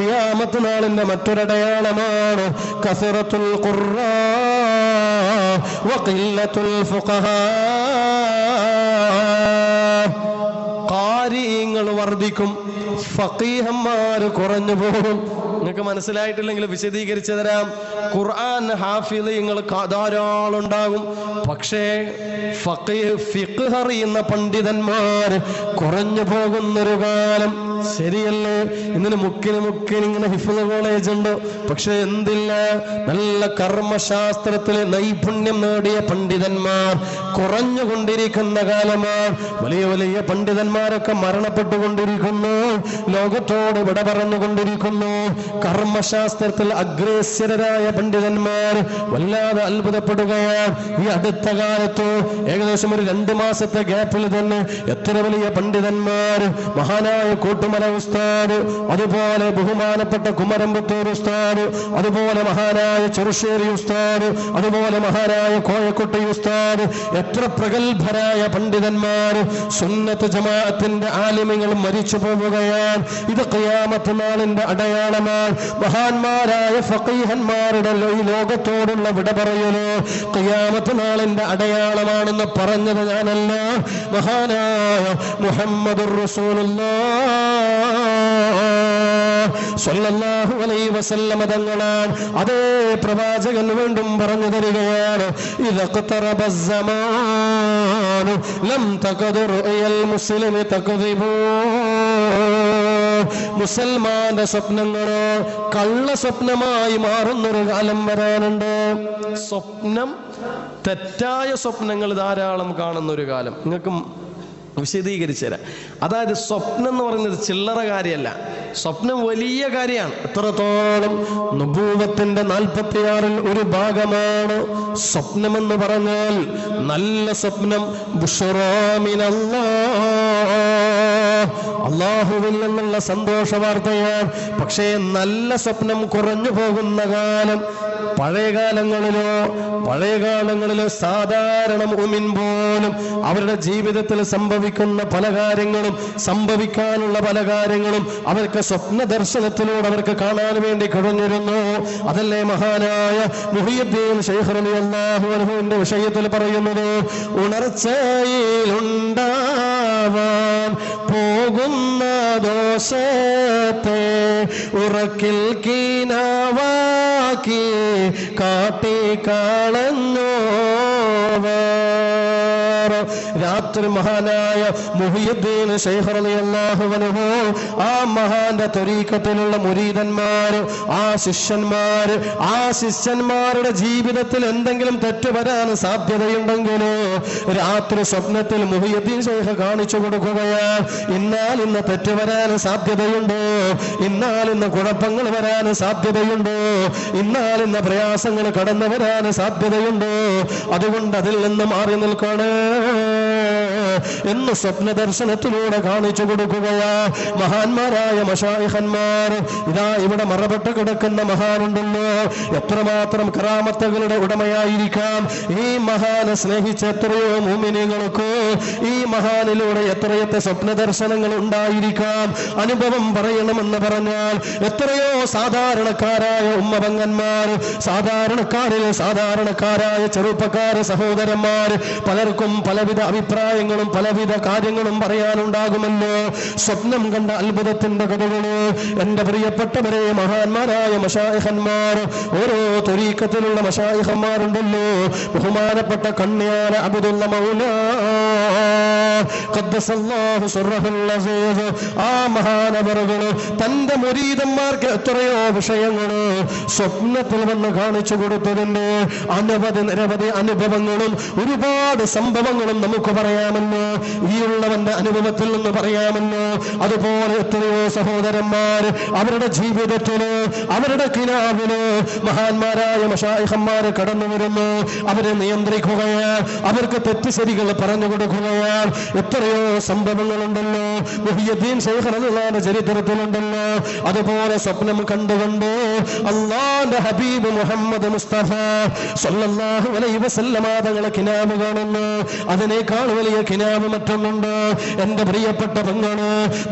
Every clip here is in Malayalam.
ഖിയാമത്ത് നാളിന്റെ മറ്റൊരടയാളമാണ് കസറത്തുൽ ഖുർആ വഖില്ലത്തുൽ കാര്യങ്ങൾ വർദ്ധിക്കും ഫക്കീഹന്മാർ കുറഞ്ഞു പോകും. നിങ്ങൾക്ക് മനസ്സിലായിട്ടില്ലെങ്കിൽ വിശദീകരിച്ചു തരാം. ഖുർആൻ ഹാഫിദങ്ങൾ ധാരാളം ഉണ്ടാകും. പക്ഷേ ഫക്കീഹ് ഫിഖ് അറിയുന്ന പണ്ഡിതന്മാർ കുറഞ്ഞു പോകുന്നൊരു കാലം ശരിയല്ലേ? ഇന്നിന് മുക്കിന് മുക്കിന് ഇങ്ങനെ ഹിഫുദ് കോളേജ് ഉണ്ട്? പക്ഷെ എന്തില്ല നല്ല കർമ്മശാസ്ത്രത്തിലെ നൈപുണ്യം നേടിയ പണ്ഡിതന്മാർ കുറഞ്ഞുകൊണ്ടിരിക്കുന്ന കാലമാണ് വലിയ വലിയ പണ്ഡിതന്മാരൊക്കെ മരണപ്പെട്ടുകൊണ്ടിരിക്കുന്നു ലോകത്തോട് വിട പറഞ്ഞുകൊണ്ടിരിക്കുന്നു കർമ്മശാസ്ത്രത്തിൽ അഗ്രേസ്യരായ പണ്ഡിതന്മാർ വല്ലാതെ അത്ഭുതപ്പെടുകയാണ്. ഈ അടുത്ത കാലത്ത് ഏകദേശം ഒരു രണ്ടു മാസത്തെ ഗ്യാപ്പിൽ തന്നെ എത്ര വലിയ പണ്ഡിതന്മാർ മഹാനായ കൂട്ടുമല ഉസ്താദ് അതുപോലെ ബഹുമാനപ്പെട്ട കുമരമ്പത്തൂർ ഉസ്താദ് അതുപോലെ മഹാനായ ചെറുശ്ശേരി ഉസ്താദ് അതുപോലെ മഹാനായ കോഴക്കുട്ടി ഉസ്താദ് എത്ര പ്രഗത്ഭരായ പണ്ഡിതന്മാർ. സുന്നത്ത് ജമാഅത്തിന്റെ ആലിമ്യങ്ങൾ മരിച്ചു പോവുകയാണ്. ഇത് ഖിയാമത്ത് നാളിന്റെ അടയാളമാണ്. മഹാന്മാരായ ഫഖീഹന്മാരുടെ ഈ ലോകത്തോടുള്ള വിട പറയലോ ഖിയാമത്ത് നാളിന്റെ അടയാളമാണെന്ന് പറഞ്ഞത് ഞാനല്ല. മഹാനായ മുഹമ്മദ് റസൂലുള്ളാഹ് സ്വല്ലല്ലാഹു അലൈഹി വസല്ലമ തങ്ങളാണ്. അതേ പ്രവാചകൻ വീണ്ടും പറഞ്ഞു തരികയാണ് ഇതഖ്തറബ സമാനു ലം തഖദുർ അൽ മുസ്ലിമി തഖദിബൂ. മുസൽമാന്റെ സ്വപ്നങ്ങളോ കള്ള സ്വപ്നമായി മാറുന്നൊരു കാലം വരാനുണ്ട്. സ്വപ്നം തെറ്റായ സ്വപ്നങ്ങൾ ധാരാളം കാണുന്ന ഒരു കാലം. നിങ്ങൾക്കും വിശദീകരിച്ചു തരാം അതായത് സ്വപ്നം എന്ന് പറയുന്നത് ചില്ലറ കാര്യമല്ല. സ്വപ്നം വലിയ കാര്യമാണ്. എത്രത്തോളം നാൽപ്പത്തിയാറിൽ ഒരു ഭാഗമാണ് സ്വപ്നം എന്ന് പറഞ്ഞാൽ നല്ല സ്വപ്നം അള്ളാഹുവിൽ നിന്നുള്ള സന്തോഷ വാർത്തയാണ് പക്ഷേ നല്ല സ്വപ്നം കുറഞ്ഞു പോകുന്ന കാലം പഴയ കാലങ്ങളിലോ പഴയ കാലങ്ങളിലോ സാധാരണ മുമിൻ പോലും അവരുടെ ജീവിതത്തിൽ സംഭവിക്കുന്ന പല കാര്യങ്ങളും സംഭവിക്കാനുള്ള പല കാര്യങ്ങളും അവർക്ക് സ്വപ്ന ദർശനത്തിലൂടെ അവർക്ക് കാണാൻ വേണ്ടി കഴിഞ്ഞിരുന്നു. അതല്ലേ മഹാനായ മുഹിയുദ്ദീൻ ശൈഖ് റളിയല്ലാഹു അൻഹുവിന്റെ വിഷയത്തിൽ പറയുന്നത്? ഉണർച്ചയിലുണ്ടാവാൻ പോകുന്ന ദോഷത്തെ ഉറക്കിൽ കീനാവാക്കി കാട്ടി രാത്രി മഹാനായ മുഹിയുദ്ദീൻ അൻഹു ആ മഹാന്റെ തൊരീക്കത്തിലുള്ള മുരീതന്മാർ ആ ശിഷ്യന്മാര് ആ ശിഷ്യന്മാരുടെ ജീവിതത്തിൽ എന്തെങ്കിലും തെറ്റ് വരാൻ സാധ്യതയുണ്ടെങ്കിൽ രാത്രി സ്വപ്നത്തിൽ മുഹിയുദ്ദീൻ ശൈഖ് കാണിച്ചു കൊടുക്കുകയാ. ഇന്നാൽ ഇന്ന് തെറ്റ് വരാൻ സാധ്യതയുണ്ടോ. ഇന്നാൽ ഇന്ന് കുഴപ്പങ്ങൾ വരാൻ സാധ്യതയുണ്ടോ. ഇന്നാൽ ഇന്ന് പ്രയാസങ്ങൾ കടന്നു വരാൻ സാധ്യതയുണ്ടോ. അതുകൊണ്ട് അതിൽ നിന്ന് മാറി നിൽക്കണേ. എന്ന് സ്വപ്ന ദർശനത്തിലൂടെ കാണിച്ചു കൊടുക്കുകയാ. മഹാന്മാരായ മഷായിഹന്മാർ ഇതാ ഇവിടെ മറപ്പെട്ട് കിടക്കുന്ന മഹാനുണ്ടല്ലോ. എത്രമാത്രം കറാമത്തകളുടെ ഉടമയായിരിക്കാം. ഈ മഹാനെ സ്നേഹിച്ച എത്രയോ മൂമിനികൾക്ക് ഈ മഹാനിലൂടെ എത്രയത്തെ സ്വപ്ന ദർശനങ്ങൾ ഉണ്ടായിരിക്കാം. അനുഭവം പറയണമെന്ന് പറഞ്ഞാൽ എത്രയോ സാധാരണക്കാരായ ഉമ്മഭംഗന്മാർ സാധാരണക്കാരിൽ സാധാരണക്കാരായ ചെറുപ്പക്കാര സഹോദരന്മാർ പലർക്കും പലവിധ അഭിപ്രായങ്ങളും പലവിധ കാര്യങ്ങളും പറയാനുണ്ടാകുമല്ലോ. സ്വപ്നം കണ്ട അത്ഭുതത്തിന്റെ കഥകൾ. എന്റെ പ്രിയപ്പെട്ടവരെ മഹാന്മാരായ മഷായഹന്മാർ ഓരോ തൊരീക്കത്തിലുള്ള മഷായഹന്മാരുണ്ടല്ലോ. ബഹുമാനപ്പെട്ട കണ്ണിയാല അബുദുള്ള മൗല. ആ തന്റെ മുരീതന്മാർക്ക് എത്രയോ വിഷയങ്ങൾ സ്വപ്നത്തിൽ വന്ന് കാണിച്ചു കൊടുത്തതിന്റെ അനവധി നിരവധി അനുഭവങ്ങളും ഒരുപാട് സംഭവങ്ങളും നമുക്ക് പറയാമെന്ന് ഈ ഉള്ളവന്റെ അനുഭവത്തിൽ നിന്ന് പറയാമെന്ന് അതുപോലെ എത്രയോ സഹോദരന്മാർ അവരുടെ ജീവിതത്തിന് അവരുടെ കിനാവിന് മഹാന്മാരായ മഷായിഹന്മാര് കടന്നു വരുന്നു. അവരെ നിയന്ത്രിക്കുകയാണ്. അവർക്ക് തെറ്റുശരികൾ പറഞ്ഞു കൊടുക്കുകയാണ്. എത്രയോ സംഭവങ്ങളുണ്ടല്ലോ. മുഹിയദ്ദീൻ ശൈഖ് റളിയല്ലാഹുവിന്റെ ചരിത്രത്തിലുണ്ടല്ലോ. അതുപോലെ സ്വപ്നം കണ്ടുകൊണ്ട് അള്ളാന്റെ ഹബീബ് മുഹമ്മദ് മുസ്തഫ സല്ലല്ലാഹു അലൈഹി വസല്ലമ തങ്ങളെ കിനാവ് കാണുന്നു. അതിനേക്കാൾ വലിയ കിനാവ് മറ്റൊന്നുണ്ട്. എന്റെ പ്രിയപ്പെട്ട പെങ്ങൾ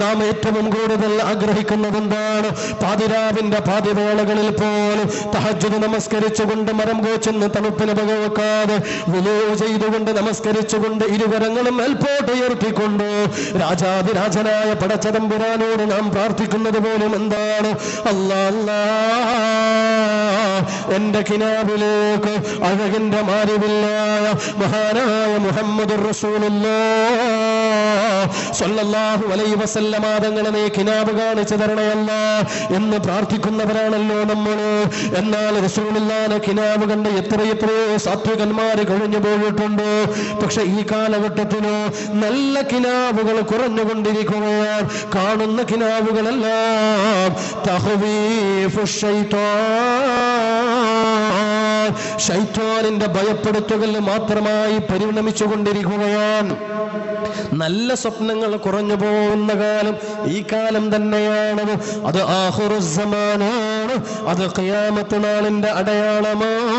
നാം ഏറ്റവും കൂടുതൽ ആഗ്രഹിക്കുന്നത് എന്താണ് പാതിരാവിന്റെ പാതിവേളകളിൽ പോലും തഹജ്ജുദ് നമസ്കരിച്ചുകൊണ്ട് മരം കോച്ചെന്ന് തണുപ്പിന് പകവെക്കാതെ വിലോ ചെയ്തുകൊണ്ട് നമസ്കരിച്ചുകൊണ്ട് ഇരുകരങ്ങളും മേൽപോട്ട് ഉയർത്തിക്കൊണ്ട് രാജാതിരാജനായ പടച്ചതമ്പുരാനോട് നാം പ്രാർത്ഥിക്കുന്നത് പോലും എന്താണ്? അല്ലാ അല്ലാ. എന്റെ കിനാവിലേക്ക് അഴകിന്റെ മാരിവില്ലായ മഹാനായ മുഹമ്മദ് തങ്ങളെ കിനാബ് കാണിച്ചു തരണയല്ല എന്ന് പ്രാർത്ഥിക്കുന്നവരാണല്ലോ നമ്മൾ എന്നാൽ റസൂലുള്ളാനെ കിനാബ് കണ്ട് എത്ര എത്രയോ സാത്വികന്മാര് കഴിഞ്ഞു പോയിട്ടുണ്ട്. പക്ഷെ ഈ കാലഘട്ടത്തിലോ നല്ല കിനാബുകൾ കുറഞ്ഞുകൊണ്ടിരിക്കുകയാണ്. കാണുന്ന കിനാവുകളെല്ലാം തഹ്വീഫു ശൈത്താൻ. ശൈത്താനിന്റെ ഭയപ്പെടുത്തുകൾ മാത്രമായി പരിണമിച്ചുകൊണ്ടിരിക്കുകയാണ് നല്ല സ്വപ്നങ്ങൾ കുറഞ്ഞു പോകുന്ന കാലം ഈ കാലം തന്നെയാണ് അത് ആഹുറുസമാനാണ്. അത് ഖിയാമത്ത് നാളിന്റെ അടയാളമാണ്.